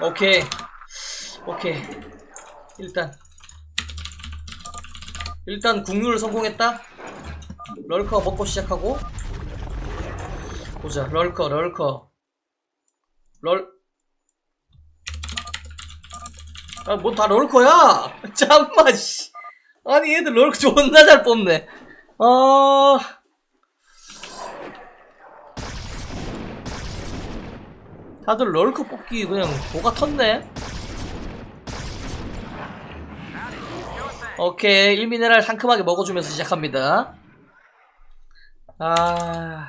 오케이. 오케이. 일단. 일단 국룰 성공했다. 럴커 먹고 시작하고. 보자. 럴커 럴커. 럴 아, 뭐다 럴커야? 잠만, 씨. 아니, 얘들 럴커 존나 잘 뽑네. 아. 다들 럴커 뽑기 그냥 뭐가 텄네? 오케이, 1미네랄 상큼하게 먹어주면서 시작합니다. 아.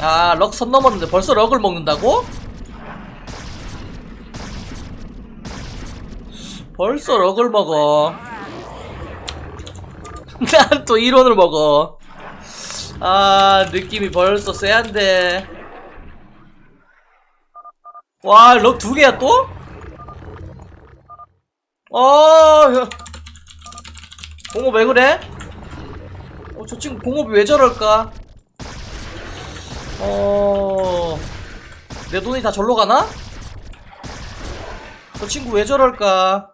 아, 럭 선 넘었는데 벌써 럭을 먹는다고? 벌써 럭을 먹어. 난 또 1원을 먹어. 아, 느낌이 벌써 쎄한데. 와, 럭 두 개야 또? 어, 야. 공업 왜 그래? 어, 저 친구 공업이 왜 저럴까? 어, 내 돈이 다 절로 가나? 저 친구 왜 저럴까?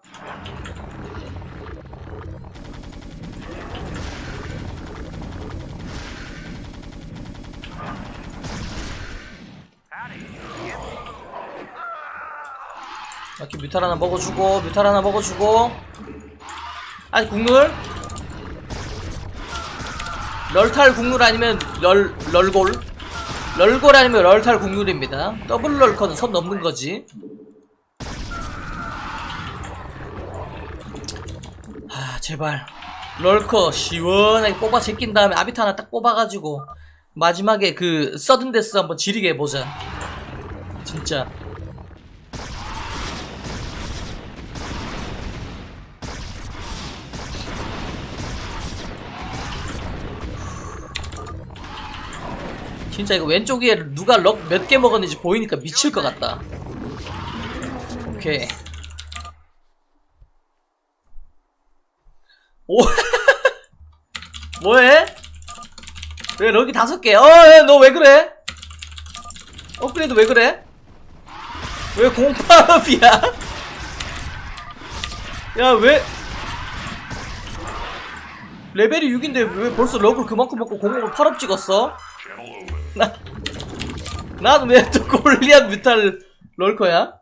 이렇게 뮤탈 하나 먹어주고 뮤탈 하나 먹어주고. 아니 국룰? 럴탈 국룰 아니면 럴 럴골? 럴골 아니면 럴탈 국룰입니다. 더블 럴커는 선 넘는 거지. 아 제발. 럴커 시원하게 뽑아 제낀 다음에 아비타 하나 딱 뽑아가지고 마지막에 그 서든데스 한번 지리게 해보자. 진짜 진짜 이거 왼쪽 위에 누가 럭 몇 개 먹었는지 보이니까 미칠 것 같다. 오케이. 오. 뭐해? 왜 럭이 다섯 개? 어, 너 왜 그래? 업그레이드 왜 그래? 왜 공파업이야? 야, 왜? 레벨이 6인데 왜 벌써 럭을 그만큼 먹고 공업을 8업 찍었어? 나, 나는 왜또 골리앗 뮤탈 럴커야?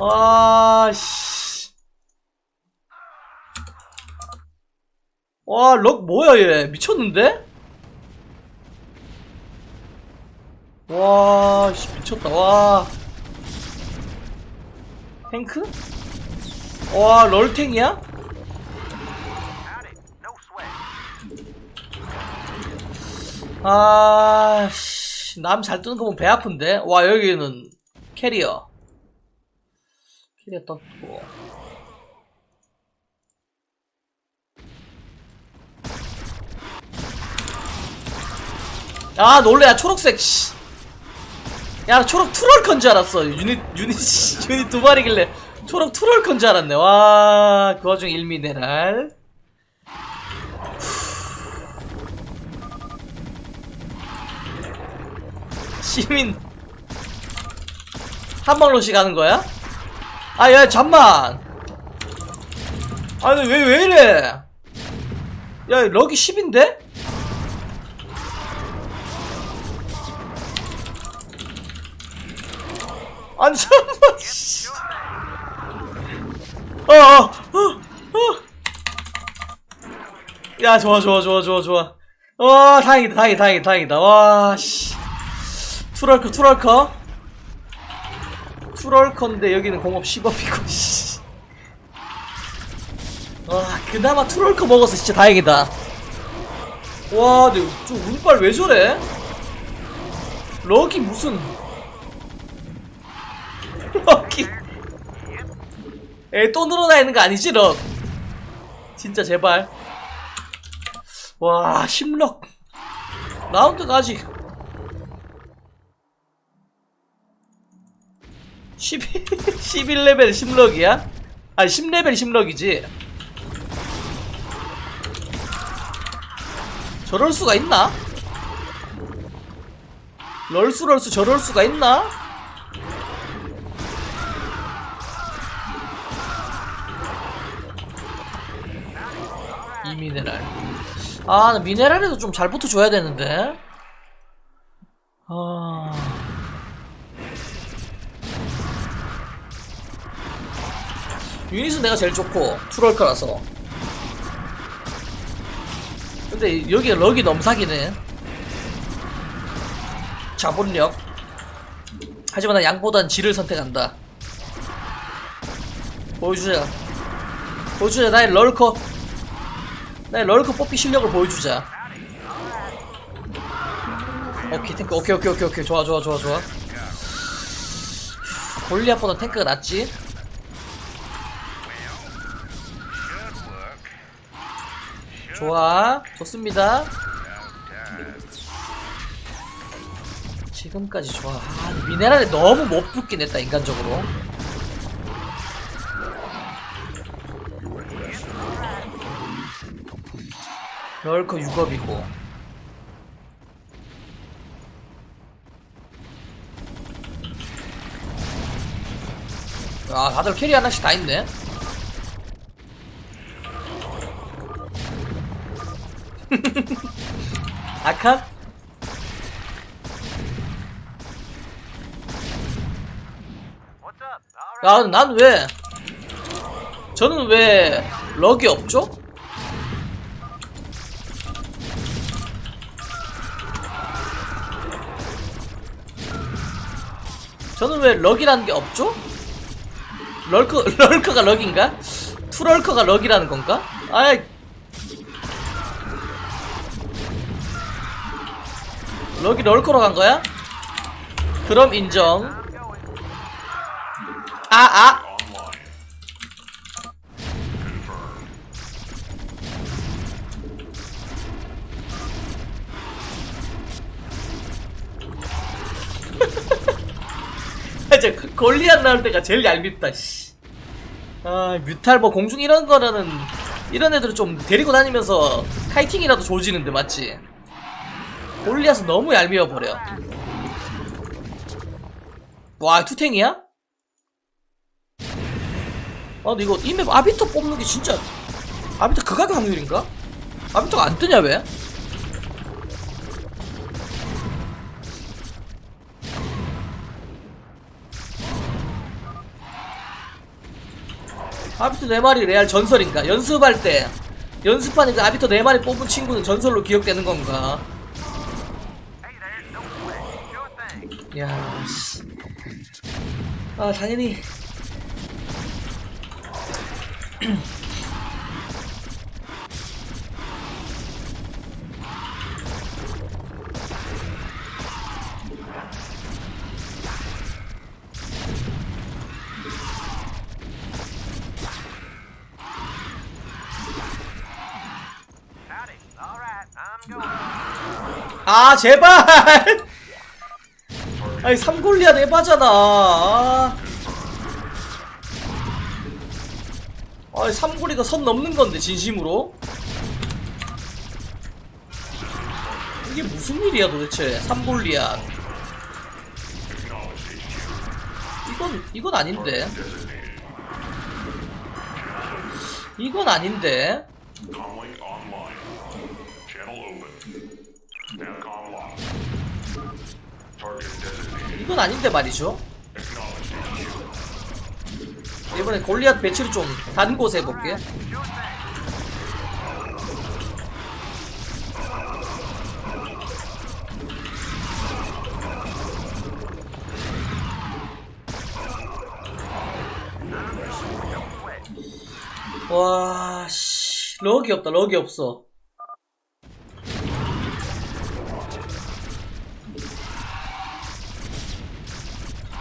아, 씨. 와, 럭 뭐야, 얘. 미쳤는데? 와, 씨, 미쳤다, 와. 탱크? 와, 럴탱이야? 아, 씨, 남 잘 뜨는 거 보면 배 아픈데? 와, 여기는 캐리어. 캐리어 떴고. 아, 놀래야, 초록색, 씨. 야, 나 초록 트롤컨 줄 알았어. 유닛, 유닛, 씨, 유닛 두 마리길래 초록 트롤컨 줄 알았네. 와, 그 와중 1미네랄. 시민 한 방로씩 하는 거야? 아, 야, 잠만. 아니, 왜, 왜 이래? 야, 럭이 10인데? 아니, 잠만, 씨. 어, 어, 어, 어. 야, 좋아, 좋아, 좋아, 좋아, 좋아. 와, 다행이다, 다행이다, 다행이다. 와, 씨. 투럴커 투럴커. 투럴커인데 여기는 공업 10업이고 씨. 와 그나마 투럴커 먹어서 진짜 다행이다. 와 근데 저 운빨 왜 저래? 럭이 무슨? 럭이. 에또 늘어나 있는 거 아니지 럭? 진짜 제발. 와 10럭. 라운드가 아직 12, 11레벨 10럭이야? 아니 10레벨 10럭이지 저럴 수가 있나? 럴수 럴수 저럴 수가 있나? 이 미네랄 아, 나 미네랄에도 좀 잘 붙어줘야 되는데. 아. 유닛은 내가 제일 좋고, 투럴커라서. 근데 여기 럭이 너무 사기네. 자본력. 하지만 난 양보단 질을 선택한다. 보여주자. 보여주자, 나의 럴커. 나의 럴커 뽑기 실력을 보여주자. 오케이 탱크 오케이 오케이 오케이 오케이 좋아 좋아 좋아 좋아. 골리앗보다 탱크가 낫지. 좋아 좋습니다. 지금까지 좋아. 아, 미네랄에 너무 못 붙긴 했다 인간적으로. 럴커 6업이고 아 다들 캐리 하나씩 다 있네 All right. 아, 난 왜? 저는 왜 럭이 없죠? 저는 왜 럭이라는 게 없죠? 럴커, 럴커가 럭인가? 투럴커가 럭이라는 건가? 아이. 럭이 럴커로 간 거야? 그럼 인정. 아, 아! 이제 그 골리앗 나올 때가 제일 얄밉다, 씨. 아, 뮤탈 뭐 공중 이런 거는 이런 애들을 좀 데리고 다니면서 카이팅이라도 조지는데 맞지? 골리앗은 너무 얄미워 버려. 와, 투탱이야? 아 근데 이거 이맵 아비터 뽑는 게 진짜 아비터 극악의 확률인가? 아비터가 안 뜨냐 왜? 아비터 4마리 레알 전설인가? 연습할 때 연습하니까 아비터 4마리 뽑은 친구는 전설로 기억되는 건가? Sure thing. 야, 씨. 아, 당연히. 아, 제발! 아니, 삼골리아 내바잖아. 아. 아니, 삼골이가 선 넘는 건데, 진심으로? 이게 무슨 일이야, 도대체. 삼골리아. 이건, 이건 아닌데. 이건 아닌데. 이건 아닌데 말이죠. 이번에 골리앗 배치를 좀 다른 곳에 해볼게. 와, 씨. 럭이 없다, 럭이 없어.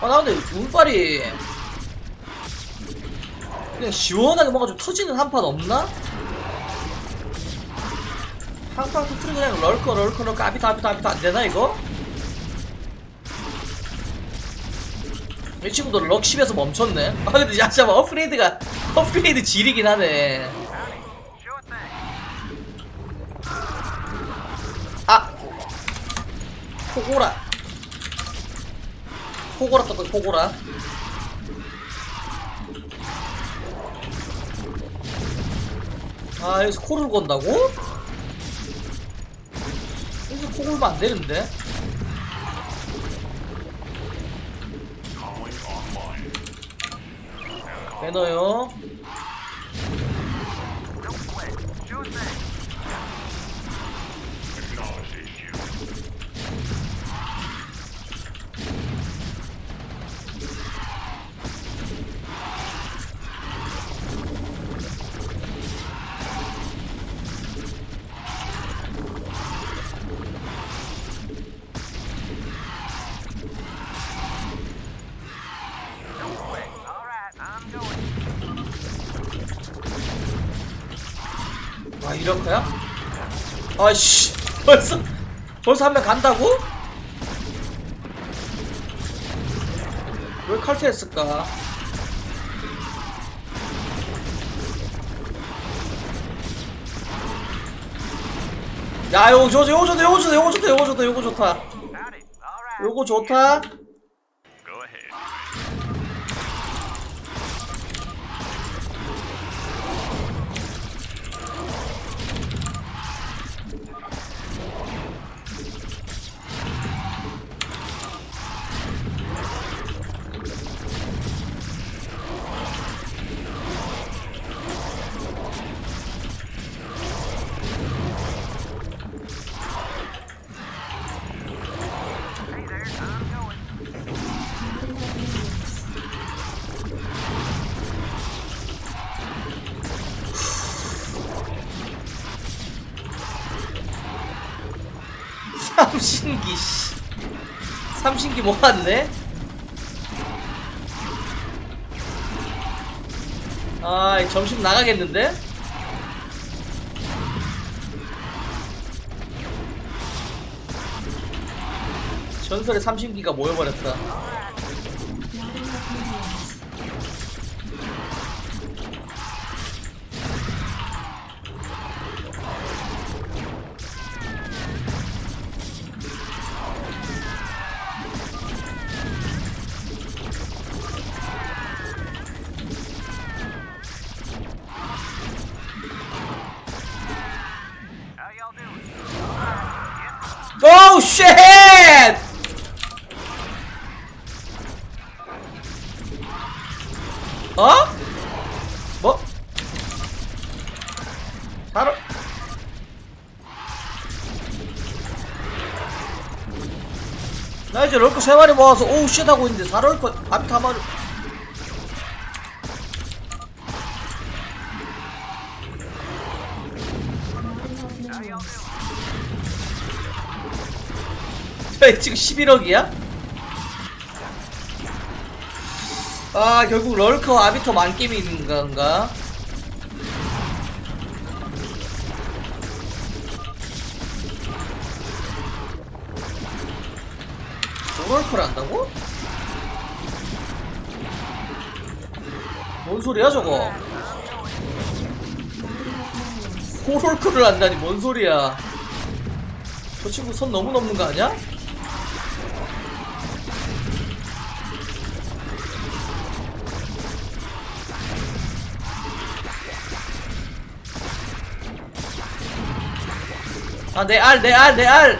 나 근데 운빨이. 그냥 시원하게 뭔가 좀 터지는 한 판 없나? 팡팡 터트리고 그냥 럴커, 럴커, 럴커, 아비타, 아비타, 아비타 안 되나, 이거? 이 친구도 럭 10에서 멈췄네 아 근데 야 잠깐 업그레이드가 업그레이드 질이긴 하네. 아 포고라 포고라 떴다 포고라 아 여기서 코를 건다고? 여기서 코 걸면 안 되는데. 매너요 아씨 벌써 벌써 한 명 간다고? 왜 칼퇴했을까? 야 요거 좋다 요거 좋다 요거 좋다 요거 좋다 요거 좋다 요거 좋다. 요거 좋다 삼신기 씨. 삼신기 모았네 아 점심 나가겠는데? 전설의 삼신기가 모여버렸다 어? 뭐? 바로 나 이제 럴커 세 마리 모아서 오우 쉣 하고 있는데 4럴커 앞에 다 마리? 저 지금 11억이야? 아 결국 럴커 아비터 건가? 럴커를 한다고? 뭔 소리야 저거? 호롤크를 한다니 뭔 소리야? 저 친구 선 너무 넘는 거 아니야? 아, 내 알, 내 알, 내 알!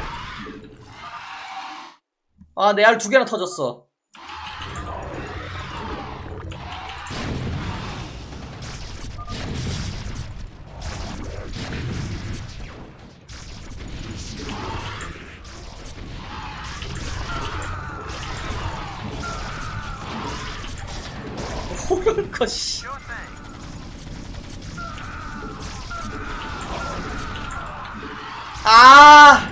아, 내 알 두 개나 터졌어. 호를거 씨. 아!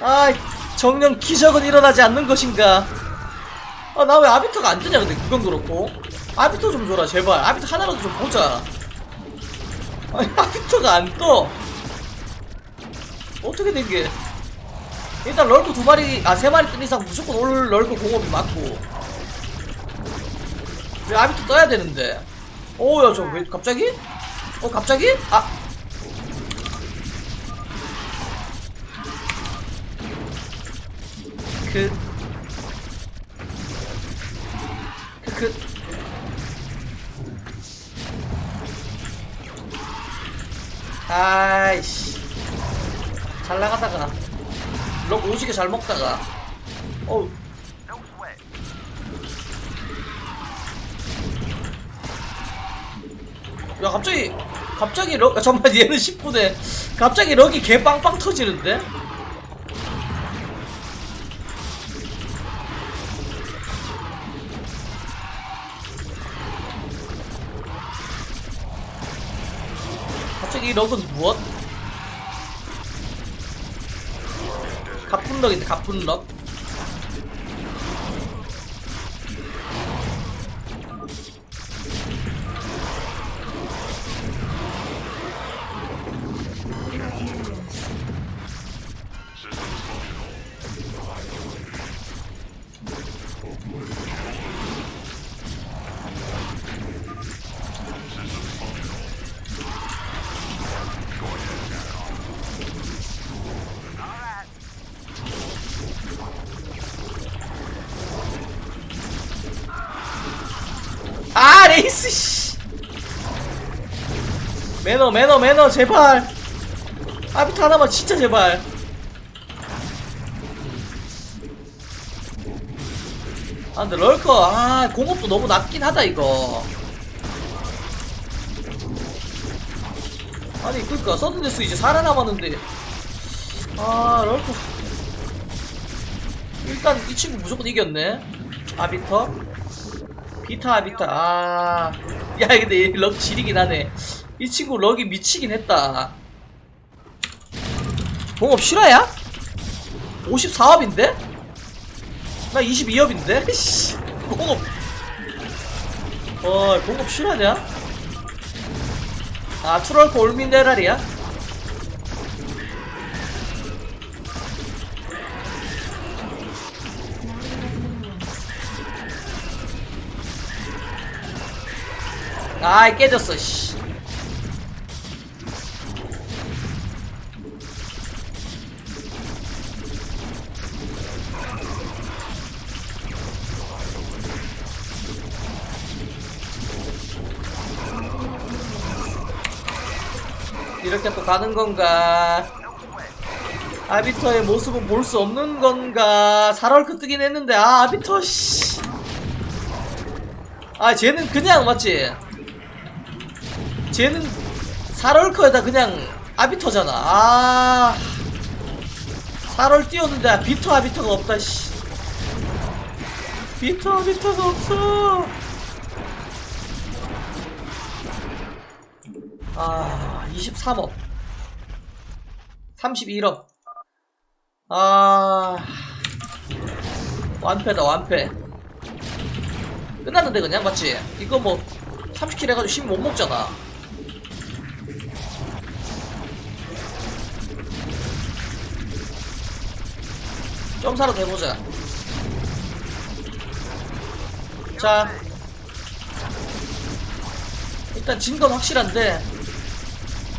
아, 정령 기적은 일어나지 않는 것인가? 아, 나 왜 아비터가 안 뜨냐, 근데 그건 그렇고. 아비터 좀 줘라, 제발. 아비터 하나라도 좀 보자. 아니, 아비터가 안 떠. 어떻게 된 게? 일단 럴코 두 마리, 아, 세 마리 뜬 이상 무조건 올 럴코 공업이 맞고. 왜 아비토 떠야 되는데 오 야 저 왜 갑자기? 어 갑자기? 아 그, 그, 그. 아이씨. 잘 나가다가. 럭 오지게 잘 먹다가. 어우. 야, 갑자기, 갑자기 럭, 아, 잠깐만, 얘는 10분에. 갑자기 럭이 개 빵빵 터지는데? 갑자기 이 럭은 무엇? 가쁜 럭인데, 가쁜 럭? 매너 매너 매너 제발. 아비트 하나만 진짜 제발. 아 근데 럴커 아 공업도 너무 낮긴 하다 이거. 아니 그니까 서든데스 이제 살아남았는데. 아 럴커. 일단 이 친구 무조건 이겼네. 아비터? 비타 비타 아. 야 근데 얘럭 지리긴 하네 이 친구 럭이 미치긴 했다 공업 실화야? 54업인데? 나 22업인데? 씨 공업 어 공업 실화냐? 아 트롤코 올민데랄이야? 아이 깨졌어 씨 가는 건가? 아비터의 모습은 볼 수 없는 건가? 4월 뜨긴 했는데 아 아비터 씨. 아 쟤는 그냥 맞지? 쟤는 4럴커에다 그냥 아비터잖아. 아. 4럴 띄웠는데 아, 비터 아비터가 없다 씨. 비터 아비터가 없어. 아, 23업. 31업. 아. 완패다, 완패. 끝났는데, 그냥, 맞지? 이거 뭐, 30킬 해가지고 10 못 먹잖아. 점사로 해보자. 자. 일단 진 건 확실한데,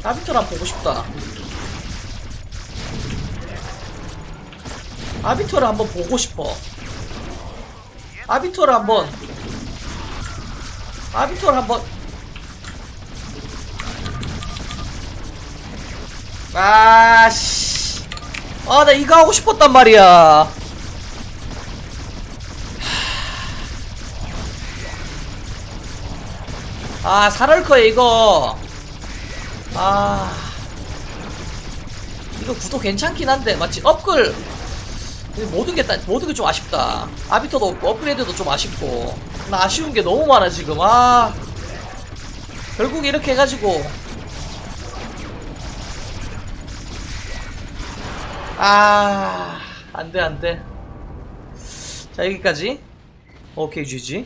한번 보고 싶다. 아비터를 한번 보고 싶어. 아비터를 한번. 아비터를 한번. 아, 씨. 아, 나 이거 하고 싶었단 말이야. 아, 살할 거야, 이거. 아. 이거 구도 괜찮긴 한데, 맞지? 업글. 모든 게, 다- 모든 게 좀 아쉽다. 아비터도 없고, 업그레이드도 좀 아쉽고. 나 아쉬운 게 너무 많아, 지금. 아. 결국 이렇게 해가지고. 아. 안 돼, 안 돼. 자, 여기까지. 오케이, GG.